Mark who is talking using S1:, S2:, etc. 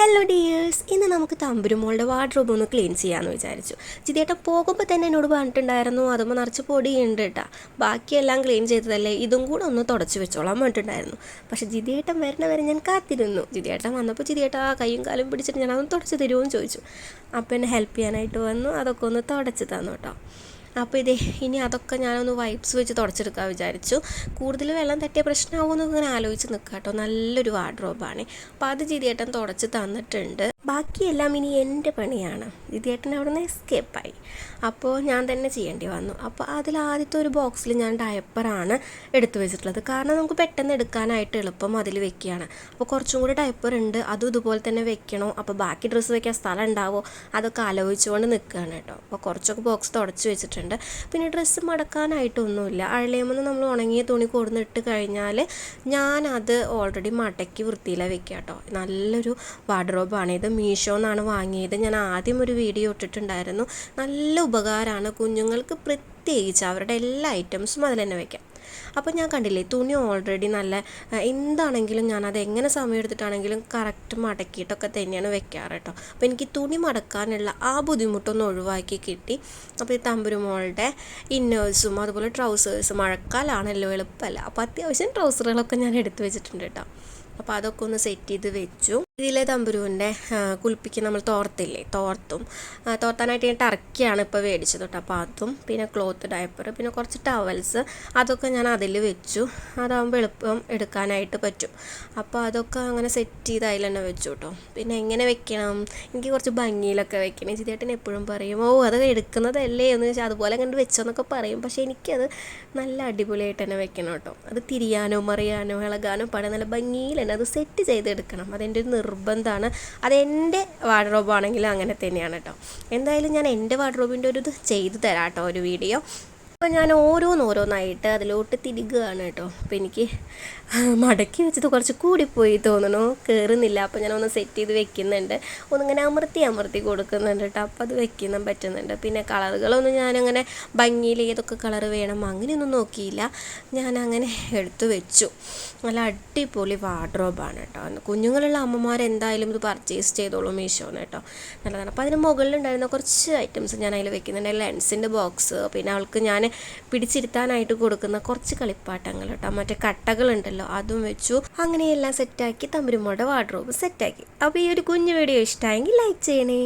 S1: Hello dears ഇന്ന് നമുക്ക് തമ്പുരുമോളുടെ wardrobe ഒന്ന് ക്ലീൻ ചെയ്യാമെന്ന് വിചാരിച്ചു. ജിതേട്ടൻ പോകുമ്പോൾ തന്നെ എന്നോട് പറഞ്ഞിട്ടുണ്ടായിരുന്നു അതുമ്പോൾ നിറച്ച് പൊടിയുണ്ട് കേട്ടാ ബാക്കിയെല്ലാം ക്ലീൻ ചെയ്തതല്ലേ? ഇതും കൂടെ ഒന്ന് തുടച്ച് വെച്ചോളാൻ പറഞ്ഞിട്ടുണ്ടായിരുന്നു. പക്ഷെ ജിതേട്ടൻ വരണ വരെ ഞാൻ കാത്തിരുന്നു. ജിതേട്ടൻ വന്നപ്പോൾ ജിതേട്ട കൈയും കാലും പിടിച്ചിട്ട് ഞാനതൊന്ന് തുടച്ച് തരുമോ എന്ന് ചോദിച്ചു. അപ്പം എന്നെ ഹെൽപ്പ് ചെയ്യാനായിട്ട് വന്നു. അതൊക്കെ ഒന്ന് തുടച്ച് തന്നു കേട്ടോ അപ്പോൾ ഇതേ ഇനി അതൊക്കെ ഞാനൊന്ന് വൈപ്സ് വെച്ച് തുടച്ചെടുക്കാൻ വിചാരിച്ചു. കൂടുതൽ വെള്ളം തട്ടിയ പ്രശ്നമാകുമെന്ന് ഇങ്ങനെ ആലോചിച്ച് നിൽക്കുക കേട്ടോ നല്ലൊരു വാർഡ്രോബാണ് അപ്പോൾ അത് ജിതിയേട്ടൻ തുടച്ച് തന്നിട്ടുണ്ട്. ബാക്കിയെല്ലാം ഇനി എന്റെ പണിയാണ്. ദിദിയേട്ടൻ അവിടെ നിന്ന് എസ്കേപ്പായി അപ്പോൾ ഞാൻ തന്നെ ചെയ്യേണ്ടി വന്നു. അപ്പോൾ അതിൽ ആദ്യത്തെ ഒരു ബോക്സിൽ ഞാൻ ഡയപ്പറാണ് എടുത്തു വെച്ചിട്ടുള്ളത്. കാരണം നമുക്ക് പെട്ടെന്ന് എടുക്കാനായിട്ട് എളുപ്പം അതിൽ വെക്കുകയാണ്. അപ്പോൾ കുറച്ചും കൂടി ഡയപ്പർ ഉണ്ട്. അതും ഇതുപോലെ തന്നെ വെക്കണോ? അപ്പോൾ ബാക്കി ഡ്രസ്സ് വെക്കാൻ സ്ഥലം ഉണ്ടാവോ? അതൊക്കെ ആലോചിച്ചുകൊണ്ട് നിൽക്കുകയാണ് കേട്ടോ. അപ്പോൾ കുറച്ചൊക്കെ ബോക്സ് തുടച്ച് വെച്ചിട്ടുണ്ട്. പിന്നെ ഡ്രസ്സ് മടക്കാനായിട്ടൊന്നുമില്ല. അഴലേമെന്ന് നമ്മൾ ഉണങ്ങിയ തുണി കൊടുന്നിട്ട് കഴിഞ്ഞാൽ ഞാനത് ഓൾറെഡി മടക്കി വൃത്തിയിലാണ് വെക്കുക കേട്ടോ. നല്ലൊരു വാർഡ്രോബാണ് ഇത് മീഷോ എന്നാണ് വാങ്ങിയത്. ഞാൻ ആദ്യം ഒരു വീഡിയോ ഇട്ടിട്ടുണ്ടായിരുന്നു. നല്ല ഉപകാരമാണ്. കുഞ്ഞുങ്ങൾക്ക് പ്രത്യേകിച്ച് അവരുടെ എല്ലാ ഐറ്റംസും അതിൽ തന്നെ വെക്കാം. അപ്പോൾ ഞാൻ കണ്ടില്ലേ തുണി ഓൾറെഡി നല്ല എന്താണെങ്കിലും എന്താണെങ്കിലും ഞാനത് എങ്ങനെ സമയം എടുത്തിട്ടാണെങ്കിലും കറക്റ്റ് മടക്കിയിട്ടൊക്കെ തന്നെയാണ് വെക്കാറ് കേട്ടോ. അപ്പോൾ എനിക്ക് തുണി മടക്കാനുള്ള ആ ബുദ്ധിമുട്ടൊന്ന് ഒഴിവാക്കി കിട്ടി. അപ്പോൾ ഈ തമ്പുരുമോളുടെ ഇന്നേഴ്സും അതുപോലെ ട്രൗസേഴ്സും മഴക്കാലാണല്ലോ എളുപ്പമല്ല. അപ്പോൾ അത്യാവശ്യം ട്രൗസറുകളൊക്കെ ഞാൻ എടുത്തു വെച്ചിട്ടുണ്ട് കേട്ടോ. അപ്പോൾ അതൊക്കെ ഒന്ന് സെറ്റ് ചെയ്ത് വെച്ചു. ഇതിലെ തമ്പുരുവിന്റെ കുളിപ്പിക്ക് നമ്മൾ തോർത്തില്ലേ തോർത്തും. തോർത്താനായിട്ട് ഞാൻ ടർക്കിയാണ് ഇപ്പോൾ മേടിച്ചത് കേട്ടോ. അപ്പോൾ അതും പിന്നെ ക്ലോത്ത് ഡയപ്പർ പിന്നെ കുറച്ച് ടവൽസ് അതൊക്കെ ഞാൻ അതിൽ വെച്ചു. അതാകുമ്പോൾ എളുപ്പം എടുക്കാനായിട്ട് പറ്റും. അപ്പോൾ അതൊക്കെ അങ്ങനെ സെറ്റ് ചെയ്ത് അതിൽ തന്നെ വെച്ചു കേട്ടോ. പിന്നെ എങ്ങനെ വെക്കണം? എനിക്ക് കുറച്ച് ഭംഗിയിലൊക്കെ വെക്കണം. ജിതേട്ടൻ എപ്പോഴും പറയും ഓ അത് എടുക്കുന്നതല്ലേ? എന്ന് വെച്ചാൽ അതുപോലെ കണ്ട് വെച്ചോന്നൊക്കെ പറയും. പക്ഷേ എനിക്കത് നല്ല അടിപൊളിയായിട്ട് തന്നെ വെക്കണം കേട്ടോ. അത് തിരിയാനോ മറിയാനോ ഇളകാനോ പാടെ നല്ല ഭംഗിയിൽ തന്നെ അത് സെറ്റ് ചെയ്തെടുക്കണം അതെന്റെ ഒരു നിർബന്ധമാണ്. അത് എന്റെ വാർഡ്രോബാണെങ്കിലും അങ്ങനെ തന്നെയാണ് കേട്ടോ. എന്തായാലും ഞാൻ എന്റെ വാർഡ്രോബിന്റെ ഒരു ഇത് ചെയ്തു തരാം കേട്ടോ ഒരു വീഡിയോ അപ്പോൾ ഞാൻ ഓരോന്നോരോന്നായിട്ട് അതിലോട്ട് തിരികുകയാണ് കേട്ടോ. അപ്പോൾ എനിക്ക് മടക്കി വെച്ചത് കുറച്ച് കൂടിപ്പോയി തോന്നണു കയറുന്നില്ല അപ്പോൾ ഞാൻ ഒന്ന് സെറ്റ് ചെയ്ത് വെക്കുന്നുണ്ട്. ഒന്നിങ്ങനെ അമർത്തി അമർത്തി കൊടുക്കുന്നുണ്ട് കേട്ടോ. അപ്പോൾ അത് വെക്കുന്ന പറ്റുന്നുണ്ട്. പിന്നെ കളറുകളൊന്നും ഞാനങ്ങനെ ഭംഗിയിൽ ഏതൊക്കെ കളർ വേണം അങ്ങനെയൊന്നും നോക്കിയില്ല. ഞാനങ്ങനെ എടുത്തു വെച്ചു. നല്ല അടിപൊളി വാർഡ്രോബാണ് കേട്ടോ. കുഞ്ഞുങ്ങളുള്ള അമ്മമാർ എന്തായാലും ഇത് പർച്ചേസ് ചെയ്തോളൂ മീഷോന്ന് കേട്ടോ. നല്ലതാണ്. അപ്പോൾ അതിന് മുകളിലുണ്ടായിരുന്ന കുറച്ച് ഐറ്റംസ് ഞാൻ അതിൽ വെക്കുന്നുണ്ട് ലെൻസിന്റെ ബോക്സ് പിന്നെ അവൾക്ക് ഞാൻ പിടിച്ചിരുത്താനായിട്ട് കൊടുക്കുന്ന കുറച്ച് കളിപ്പാട്ടങ്ങൾ കേട്ടോ. മറ്റേ കട്ടകളുണ്ടല്ലോ അതും വെച്ചു. അങ്ങനെയെല്ലാം സെറ്റാക്കി തമ്പുരുമോടെ വാർഡ്രോബ് സെറ്റാക്കി അപ്പോൾ ഈ ഒരു കുഞ്ഞു വീഡിയോ ഇഷ്ടമായെങ്കിൽ ലൈക്ക് ചെയ്യണേ.